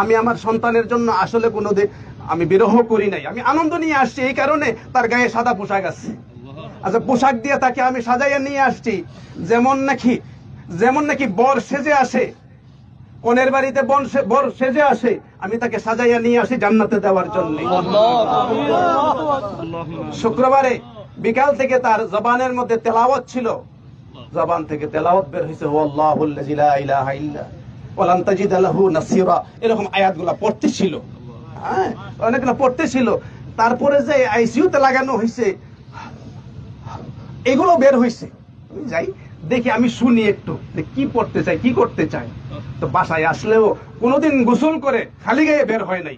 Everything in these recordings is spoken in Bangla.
আমি আমার সন্তানের জন্য আসলে কোনো আমি বিরহ করি নাই। আমি আনন্দ নিয়ে আসছি, এই কারণে তার গায়ে সাদা পোশাক আছে। আচ্ছা পোশাক দিয়ে তাকে আমি সাজাইয়া নিয়ে আসছি। যেমন নাকি যেমন নাকি বর সেজে আসে, কনের বাড়িতে বন বর সেজে আসে, আমি তাকে সাজাইয়া নিয়ে আসি জান্নাতে দেওয়ার জন্য। শুক্রবারে বিকাল থেকে তার জবানের মধ্যে তেলাওয়াত ছিল। জবান থেকে তেলাওয়াত বের হয়েছে ও আল্লাহুল্লাযী লা ইলাহা ইল্লা এরকম আয়াতগুলো পড়তে ছিল। হ্যাঁ অনেকগুলো পড়তে ছিল। তারপরে যে লাগানো হয়েছে এগুলো বের হয়েছে যাই, দেখি আমি শুনি একটু কি পড়তে চাই কি করতে চাই তো বাসায় আসলেও কোনোদিন গোসল করে খালি গায়ে বের হয় নাই।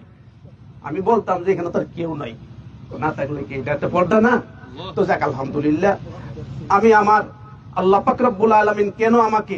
আমি বলতাম যে এখানে তার কেউ নাই। না থাকলে কি এটা একটা পর্দা না? তো যাক, আলহামদুলিল্লাহ। আমি আমার আল্লাহ পাকরাবুল আলমিন কেন আমাকে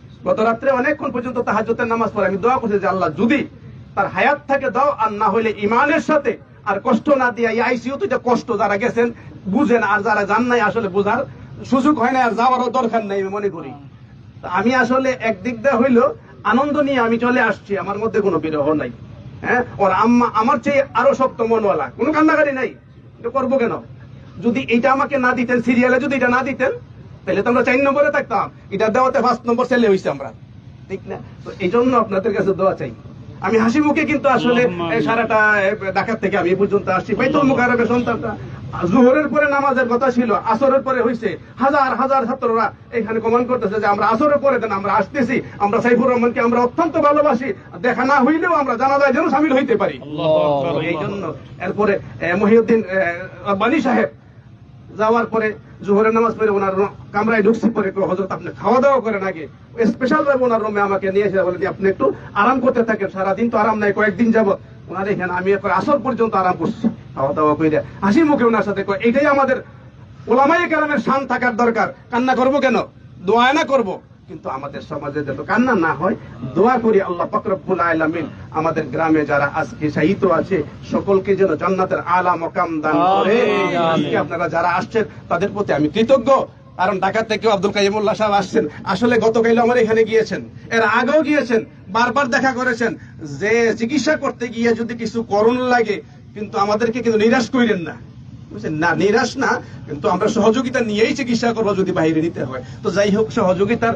গত রাত্রে অনেকক্ষণ পর্যন্ত তাহাজ্জুদের নামাজ পড়ে। আমি দোয়া করছি যে আল্লাহ যদি তার হায়াত থাকে দাও, আর না হইলে ইমানের সাথে আর কষ্ট না দিয়া এই আইসিইউ তো কষ্ট যারা গেছেন, বুঝেন আর যারা জান নাই আসলে বুঝার সুযোগ হয় না আর যাওয়ারও দরকার নাই মনে করি। আমি আসলে একদিক দিয়ে হইল আনন্দ নিয়ে আমি চলে আসছি, আমার মধ্যে কোনো বিরহ নাই। হ্যাঁ? ওর আম্মা আমার চেয়ে আরও শক্ত মনওয়ালা। কোনো কান্নাকারি নাই। এটা করব কেন? যদি এটা আমাকে না দিতেন সিরিয়ালে যদি এটা না দিতেন তাহলে তো আমরা চার নম্বরে থাকতাম। এটা দেওয়াতে ফার্স্ট নম্বর ছেলে হয়েছে আমরা। ঠিক না? তো এই জন্য আপনাদের কাছে দোয়া চাই। আমি হাসি মুখে কিন্তু আসলে সারাটা ঢাকার থেকে আমি পর্যন্ত আসছি। বাইতুল মুকাররমের সন্তানটা জোহরের পরে নামাজের কথা ছিল আসরের পরে হয়েছে হাজার হাজার ছাত্ররা এখানে কমান করতেছে যে আমরা আসরের পরে দেন আমরা আসতেছি। আমরা সাইফুর রহমানকে আমরা অত্যন্ত ভালোবাসি। দেখা না হইলেও আমরা জানা যায় যেন সামিল হইতে পারি। এই জন্য এরপরে মহিউদ্দিন এ, বানি সাহেব যাওয়ার পরে জোহরের নামাজ পড়ে ওনার কামরায় ঢুকছি, পরে হজরত আপনি খাওয়া দাওয়া করেন আগে। স্পেশাল ভাবে ওনার রুমে আমাকে নিয়ে এসে বলে আপনি একটু আরাম করতে থাকেন, সারাদিন তো আরাম নাই, কয়েকদিন যাব ওনার এখানে আমি আসর পর্যন্ত আরাম করছি খাওয়া দাওয়া করে হাসি মুখে ওনার সাথে এটাই আমাদের ওলামাই কেরামের শান থাকার দরকার। কান্না করব কেন? দোয়া না করব? কিন্তু আমাদের সমাজে যাতে কান্না না হয় দোয়া করি আল্লাহ ফকরবুল আলামিন আমাদের গ্রামে যারা আজকে শাহিত আছে সকলকে যেন জান্নাতের আলা মকাম দান করে। আজকে আপনারা যারা আসছেন তাদের প্রতি আমি কৃতজ্ঞ। কারণ ঢাকা থেকে আব্দুল কাইমুল্লাহ সাহেব আসছেন। আসলে গতকাল আমার এখানে গিয়েছেন। এর আগেও গিয়েছেন বারবার দেখা করেছেন। যে চিকিৎসা করতে গিয়ে যদি কিছু করণ লাগে কিন্তু আমাদেরকে কিন্তু নিরাশ করিলেন না। না নিরাশ না কিন্তু আমরা সহযোগিতা নিয়েই চিকিৎসা করব যদি বাইরে নিতে হয়। তো যাই হোক সহযোগিতার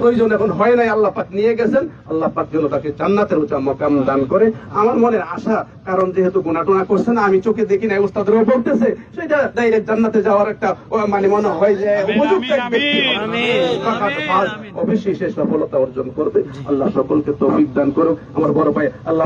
প্রয়োজন এখন হয় নাই আল্লাহ পাক নিয়ে গেছেন। আল্লাহ পাক যেন তাকে জান্নাতের মকাম দান করে। আমার মনের আশা কারণ যেহেতু টুনা করছে না আমি চোখে দেখি নাই উস্তাদরাও বলতেছে সেটা ডাইরেক্ট জান্নাতে যাওয়ার একটা মানে মনে হয় যে উপযুক্ত অবশ্যই সে সফলতা অর্জন করবে। আল্লাহ সকলকে তৌফিক দান করুক। আমার বড় ভাই আল্লাহ